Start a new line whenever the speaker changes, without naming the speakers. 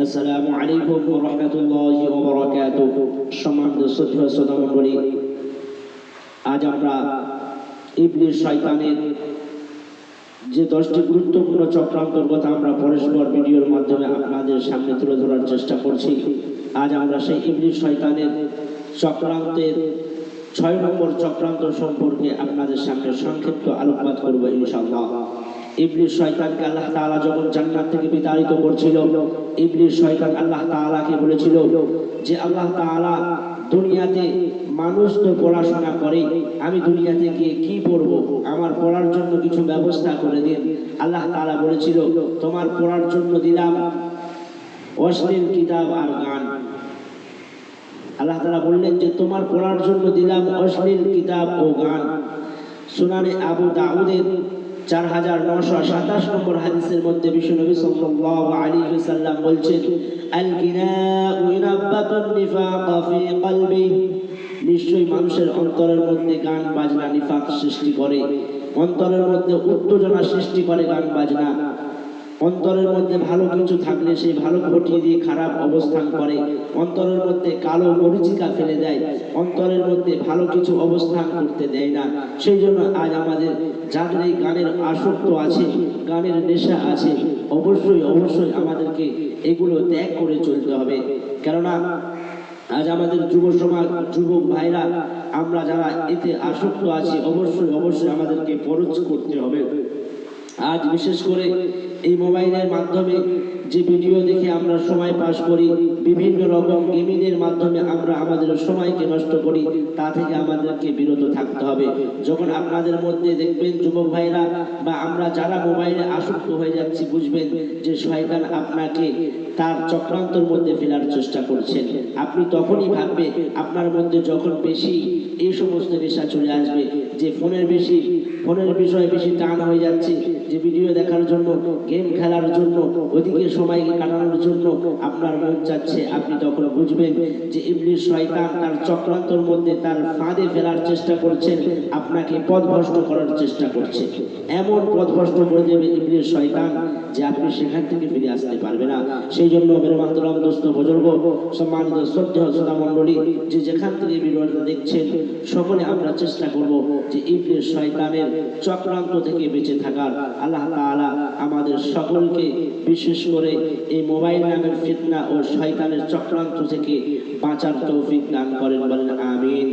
আসসালামু আলাইকুম ওয়া রাহমাতুল্লাহি ওয়া বারাকাতুহু সম্মানিত শ্রোতা মণ্ডলী আজ আমরা ইবলিস শয়তানের যে দশটি গুরুত্বপূর্ণ চক্রান্তর কথা আমরা পরস্পর ভিডিওর মাধ্যমে আপনাদের সামনে তুলে ধরার চেষ্টা করছি, আজ আমরা সেই ইবলিস শয়তানের চক্রান্তের ছয় নম্বর চক্রান্ত সম্পর্কে আপনাদের সামনে সংক্ষিপ্ত আলোকপাত করব ইনশাআল্লাহ। ইবলিস শয়তানকে আল্লাহ তাআলা যখন জান্নাত থেকে বিতাড়িত করছিল, ইবলিস শয়তান আল্লাহ তাআলাকে বলেছিল যে, আল্লাহ তাআলা দুনিয়াতে মানুষ তো পড়াশোনা করে, আমি দুনিয়াতে গিয়ে কি পড়ব? আমার পড়ার জন্য কিছু ব্যবস্থা করে দিন। আল্লাহ তাআলা বলেছিল, তোমার পড়ার জন্য দিলাম অশ্লীল কিতাব আর গান। আল্লাহ তালা বললেন যে, তোমার পড়ার জন্য দিলাম অশ্লীল কিতাব ও গান। সুনানে আবু দাউদের চার হাজার নশো সাতাশ নম্বর হাদিসের মধ্যে বিশ্বনবী সাল্লাল্লাহু আলাইহি সাল্লাম বলছেন আল গিনাউ ইনাবাতুন নিফাক ফি কলবি। নিশ্চয়ই মানুষের অন্তরের মধ্যে গান, বাজনা, নিফাক সৃষ্টি করে। অন্তরের মধ্যে উত্তেজনা সৃষ্টি করে গান, বাজনা। অন্তরের মধ্যে ভালো কিছু থাকলে সেই ভালো ঘটিয়ে দিয়ে খারাপ অবস্থান করে। অন্তরের মধ্যে কালো মরিচিকা ফেলে দেয়। অন্তরের মধ্যে ভালো কিছু অবস্থান করতে দেয় না। সেই জন্য আজ আমাদের যাদের এই গানের আসক্ত আছে, গানের নেশা আছে। অবশ্যই অবশ্যই আমাদেরকে এগুলো ত্যাগ করে চলতে হবে। কেননা আজ আমাদের যুব সমাজ, যুবক ভাইরা, আমরা যারা এতে আসক্ত আছি, অবশ্যই অবশ্যই আমাদেরকে পরচ করতে হবে। আজ বিশেষ করে এই মোবাইলের মাধ্যমে যে ভিডিও দেখে আমরা সময় পাস করি বিভিন্ন রকম গেমিংয়ের মাধ্যমে আমরা আমাদের সময়কে নষ্ট করি, তা থেকে আমাদেরকে বিরত থাকতে হবে। যখন আপনাদের মধ্যে দেখবেন যুবক ভাইরা বা আমরা যারা মোবাইলে আসক্ত হয়ে যাচ্ছি, বুঝবেন যে শয়তান আপনাকে তার চক্রান্তর মধ্যে ফেলার চেষ্টা করছেন। আপনি তখনই ভাববে আপনার মধ্যে যখন বেশি এই সমস্ত নেশা চলে আসবে, যে ফোনের বেশি, ফোনের বিষয়ে বেশি টান হয়ে যাচ্ছে, যে ভিডিও দেখার জন্য, গেম খেলার জন্য, ওদিকে সময় কাটানোর জন্য আপনার মন চাচ্ছে আপনি তখন বুঝবেন যে ইবলিশ শয়তান তার চক্রান্তর মধ্যে তার ফাঁদে ফেলার চেষ্টা করছেন, আপনাকে পথভ্রষ্ট করার চেষ্টা করছে। এমন পথভ্রষ্ট করে দেবে ইবলিশ শয়তান যে আপনি সেখান থেকে ফিরে আসতে পারবে না। সেই জন্য মেরে দোস্ত বুজুর্গ, সম্মানিত শ্রদ্ধেয় শ্রোতা মণ্ডলী, যে যেখান থেকে ভিডিওটা দেখছেন, সকলে আমরা চেষ্টা করব যে ইবলিশ শয়তানের চক্রান্ত থেকে বেঁচে থাকার। আল্লাহ তাআলা আমাদের সকলকে, বিশেষ করে এই মোবাইল নামের ফিতনা ও শয়তানের চক্রান্ত থেকে বাঁচার তৌফিক দান করেন বলেন আমিন।